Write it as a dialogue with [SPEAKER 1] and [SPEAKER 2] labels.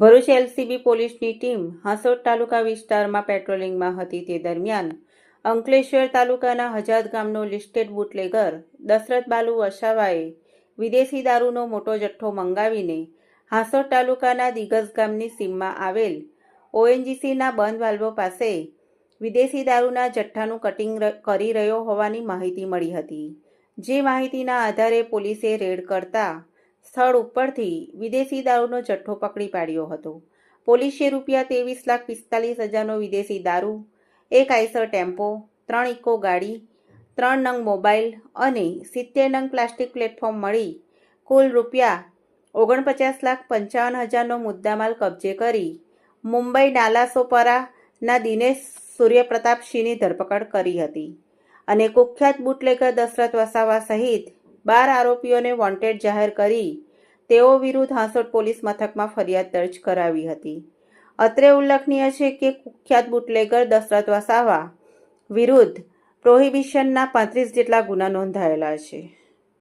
[SPEAKER 1] Bharuch LCB પોલીસની team Hansot taluka વિસ્તારમાં પેટ્રોલિંગમાં હતી તે દરમિયાન અંકલેશ્વર તાલુકાના હજાદ ગામનો લિસ્ટેડ બુટલેગર દશરથ બાલુ વસાવાએ વિદેશી દારૂનો મોટો જથ્થો મંગાવીને હાંસોદ તાલુકાના દિગજ ગામની સીમમાં આવેલ ઓએનજીસીના બંધ વાલ્વો પાસે વિદેશી દારૂના જથ્થાનું કટિંગ કરી રહ્યો હોવાની માહિતી મળી હતી. જે માહિતીના આધારે પોલીસે રેડ કરતા સ્થળ ઉપરથી વિદેશી દારૂનો જથ્થો પકડી પાડ્યો હતો. પોલીસે રૂપિયા ત્રેવીસ લાખ પિસ્તાલીસ હજારનો વિદેશી દારૂ, એક આઈસર ટેમ્પો, ત્રણ ઇકો ગાડી, ત્રણ નંગ મોબાઈલ અને સિત્તેર નંગ પ્લાસ્ટિક પ્લેટફોર્મ મળી કુલ રૂપિયા ઓગણપચાસ લાખ પંચાવન હજારનો મુદ્દામાલ કબજે કરી મુંબઈ નાલાસોપરાના દિનેશ સૂર્યપ્રતાપસિંહની ધરપકડ કરી હતી અને કુખ્યાત બુટલેગર દશરથ વસાવા સહિત બાર આરોપીઓને વોન્ટેડ જાહેર કરી તેઓ વિરુદ્ધ હાંસોટ પોલીસ મથકમાં ફરિયાદ દર્જ કરાવી હતી. અત્રે ઉલ્લેખનીય છે કે કુખ્યાત બુટલેગર દશરથ વસાવા વિરુદ્ધ પ્રોહિબિશનના પાંત્રીસ જેટલા ગુના નોંધાયેલા છે.